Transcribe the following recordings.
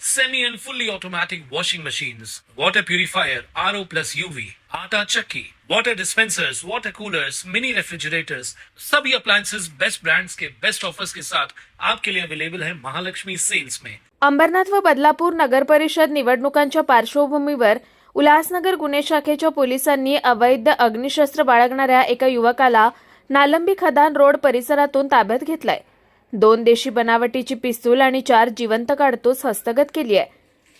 semi and fully automatic washing machines, water purifier, RO plus UV, आटा चक्की, water dispensers, water coolers, mini refrigerators, सभी appliances best brands के best offers के साथ आपके लिए अवेलेबल है महालक्ष्मी सेल्स में अंबरनाथ व बदलापूर नगर परिषद निवडणुकांच्या पार्श्वभूमीवर उल्हासनगर गुन्हे शाखेच्या पोलिसांनी अवैध अग्निशस्त्र बाळगणाऱ्या एका युवकाला नालंबी खदान रोड परिसरातून ताब्यात घेतलाय. दोन देशी बनावटीची पिस्तूल आणि चार जिवंत काढतूस हस्तगत केली आहे.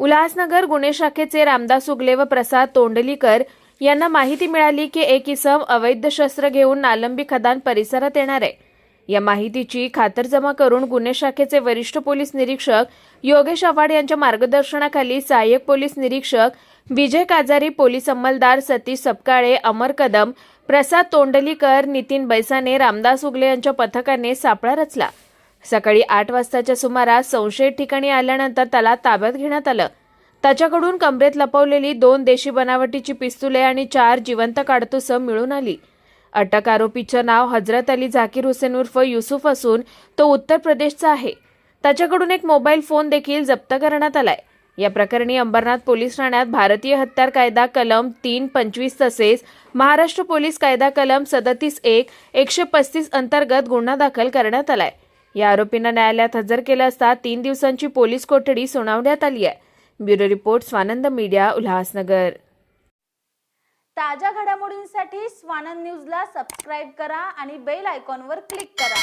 उल्हासनगर गुन्हे शाखेचे रामदास उगले व प्रसाद तोंडलीकर यांना माहिती मिळाली की एक इसम अवैध शस्त्र घेऊन नालंबी खदान परिसरात येणार आहे. या माहितीची खातरजमा करून गुन्हे शाखेचे वरिष्ठ पोलीस निरीक्षक योगेश आव्हाड यांच्या मार्गदर्शनाखाली सहाय्यक पोलीस निरीक्षक विजय काजारी पोलीस अंमलदार सतीश सपकाळे अमर कदम प्रसाद तोंडलीकर नितीन बैसाने रामदास उगले यांच्या पथकाने सापळा रचला. सकाळी आठ वाजताच्या सुमारास संशयित ठिकाणी आल्यानंतर त्याला ताब्यात घेण्यात आलं. त्याच्याकडून कमरेत लपवलेली दोन देशी बनावटीची पिस्तुले आणि चार जिवंत काडतुसं मिळून आली. अटक आरोपीचं नाव हजरत अली झाकीर हुसेन उर्फ युसुफ असून तो उत्तर प्रदेशचा आहे. त्याच्याकडून एक मोबाईल फोन देखील जप्त करण्यात आलाय. या प्रकरणी अंबरनाथ पोलीस ठाण्यात भारतीय हत्यार कायदा कलम तीन पंचवीस तसेच महाराष्ट्र पोलीस कायदा कलम सदतीस एक एकशे पस्तीस अंतर्गत गुन्हा दाखल करण्यात आलाय. या आरोपींना न्यायालयात हजर केलं असता तीन दिवसांची पोलीस कोठडी सुनावण्यात आली आहे. Bureau report Swanand media Ulhasnagar. ताज्या घडामोडींसाठी स्वानंद न्यूजला सबस्क्राईब करा आणि बेल आयकॉनवर क्लिक करा.